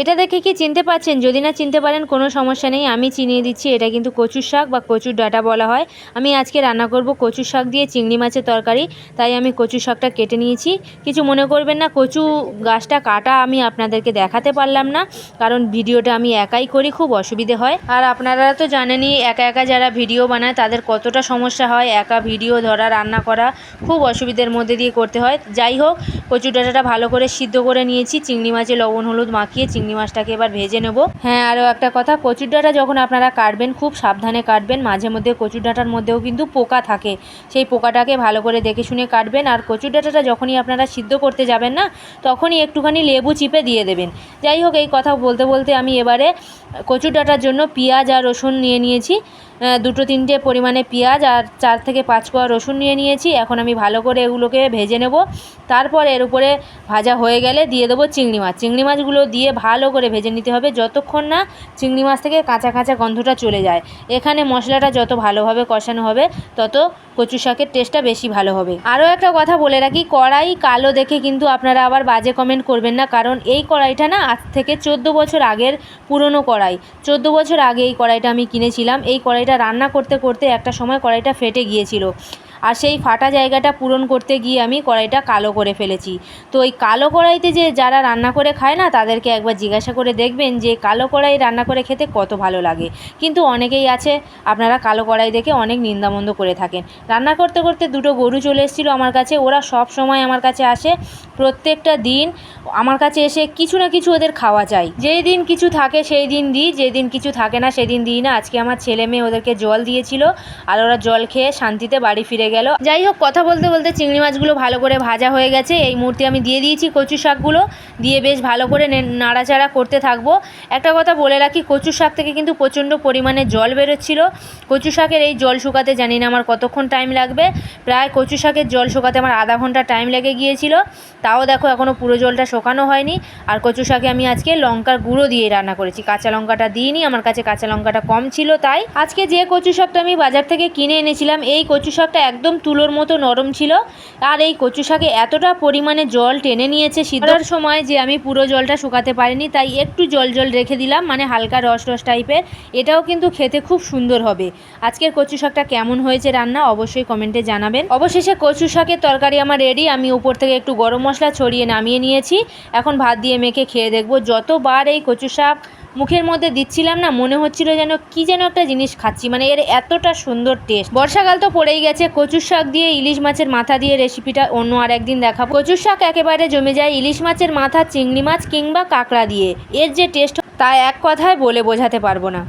এটা দেখে কি চিনতে পারছেন যদি না চিনতে পারেন, কোনো সমস্যা নেই। আমি চিনিয়ে দিচ্ছি, এটা কিন্তু কচুর শাক বা কচুর ডাঁটা বলা হয়। আমি আজকে রান্না করব কচুর শাক দিয়ে চিংড়ি মাছের তরকারি, তাই আমি কচু শাকটা কেটে নিয়েছি। কিছু মনে করবেন না, কচু গাছটা কাটা আমি আপনাদেরকে দেখাতে পারলাম না, কারণ ভিডিওটা আমি একাই করি, খুব অসুবিধে হয়। আর আপনারা তো জানেনই, একা একা যারা ভিডিও বানায়, তাদের কতটা সমস্যা হয়, একা ভিডিও ধরা, রান্না করা, খুব অসুবিধের মধ্যে দিয়ে করতে হয়। যাই হোক কচু ডাঁটাটা ভালো করে সিদ্ধ করে নিয়েছি, চিংড়ি মাছে লবণ, হলুদ মাখিয়ে চিংড়ি মাছটাকে এবার ভেজে নেব। হ্যাঁ আরও একটা কথা, কচুর ডাঁটা যখন আপনারা কাটবেন, খুব সাবধানে কাটবেন। মাঝে মধ্যে কচুর ডাঁটার মধ্যেও কিন্তু পোকা থাকে। সেই পোকাটাকে ভালো করে দেখে শুনে কাটবেন। আর কচুর ডাঁটাটা যখনই আপনারা সিদ্ধ করতে যাবেন না, তখনই একটুখানি লেবু চিপে দিয়ে দেবেন। যাই হোক, এই কথা বলতে বলতে আমি এবারে কচুর ডাঁটার জন্য পেঁয়াজ আর রসুন নিয়ে নিয়েছি। দুটো তিনটে পরিমাণে পেঁয়াজ আর চার থেকে পাঁচ কোয়া রসুন নিয়ে নিয়েছি। এখন আমি ভালো করে এগুলোকে ভেজে নেব। তারপর এর উপরে ভাজা হয়ে গেলে দিয়ে দেবো চিংড়ি মাছ। চিংড়ি মাছগুলো দিয়ে ভালো করে ভেজে নিতে হবে যতক্ষণ না চিংড়ি মাছ থেকে কাঁচা কাঁচা গন্ধটা চলে যায়। এখানে মশলাটা যত ভালোভাবে কষানো হবে, তত কচু শাকের টেস্টটা বেশি ভালো হবে। আরও একটা কথা বলে রাখি, কড়াই কালো দেখে কিন্তু আপনারা আবার বাজে কমেন্ট করবেন না, কারণ এই কড়াইটা না আজ থেকে চোদ্দ বছর আগের পুরনো কড়াই। চোদ্দ বছর আগে এই কড়াইটা আমি কিনেছিলাম, এই কড়াইটা রান্না করতে করতে একটা সময় কড়াইটা ফেটে গিয়েছিল। আর সেই ফাটা জায়গাটা পূরণ করতে গিয়ে আমি কড়াইটা কালো করে ফেলেছি। তো এই কালো কড়াইতে যে যারা রান্না করে খায় না, তাদেরকে একবার জিজ্ঞাসা করে দেখবেন যে কালো কড়াই রান্না করে খেতে কত ভালো লাগে। কিন্তু অনেকেই আছে, আপনারা কালো কড়াই দেখে অনেক নিন্দামন্দ করে থাকেন। রান্না করতে করতে দুটো গরু চলে এসেছিল আমার কাছে, ওরা সব সময় আমার কাছে আসে। প্রত্যেকটা দিন আমার কাছে এসে কিছু না কিছু ওদের খাওয়া চাই। যেই দিন কিছু থাকে সেই দিন দিই, যেই দিন কিছু থাকে না সেদিন দিই না। আজকে আমার ছেলে মেয়ে ওদেরকে জল দিয়েছিল আর ওরা জল খেয়ে শান্তিতে বাড়ি ফিরে গেল। যাই হোক, কথা বলতে বলতে চিংড়ি মাছগুলো ভালো করে ভাজা হয়ে গেছে। এই মুহূর্তে আমি দিয়ে দিয়েছি কচু শাকগুলো। দিয়ে বেশ ভালো করে নাড়াচাড়া করতে থাকব। একটা কথা বলে রাখি কচু শাক থেকে কিন্তু প্রচণ্ড পরিমাণে জল বেরোচ্ছিল। কচু শাকের এই জল শুকাতে জানি না আমার কতক্ষণ টাইম লাগবে। প্রায় কচু শাকের জল শুকাতে আমার আধা ঘণ্টা টাইম লেগে গিয়েছিল। তাও দেখো এখনও পুরো জলটা শোকানো হয়নি। আর কচু শাকে আমি আজকে লঙ্কার গুঁড়ো দিয়ে রান্না করেছি। কাঁচা লঙ্কাটা দিইনি, আমার কাছে কাঁচা লঙ্কাটা কম ছিল তাই। আজকে যে কচু শাকটা আমি বাজার থেকে কিনে এনেছিলাম, এই কচু শাকটা একদম তুলোর মতো নরম ছিল। আর এই কচু শাকে এতটা পরিমাণে জল টেনে নিয়েছে, সিদ্ধার সময় যে আমি পুরো জলটা শুকাতে পারিনি, তাই একটু জল জল রেখে দিলাম মানে হালকা রস রস টাইপের। এটাও কিন্তু খেতে খুব সুন্দর হবে। আজকের কচু শাকটা কেমন হয়েছে রান্না অবশ্যই কমেন্টে জানাবেন। অবশেষে কচু শাকের তরকারি আমার রেডি আমি উপর থেকে একটু গরম মশলা ছড়িয়ে নামিয়ে নিয়েছি। এখন ভাত দিয়ে মেখে খেয়ে দেখব। যতবার এই কচু শাক মুখের মধ্যে দিচ্ছিলাম না, মনে হচ্ছিল যেন কি যেন একটা জিনিস খাচ্ছি মানে এর এতটা সুন্দর টেস্ট বর্ষাকাল তো পড়েই গেছে কচুর শাক দিয়ে ইলিশ মাছের মাথা দিয়ে রেসিপিটা অন্য আর একদিন দেখাবো। কচুর শাক একেবারে জমে যায়, ইলিশ মাছের মাথা চিংড়ি মাছ কিংবা কাঁকড়া দিয়ে। এর যে টেস্ট, তা এক কথায় বলে বোঝাতে পারব না।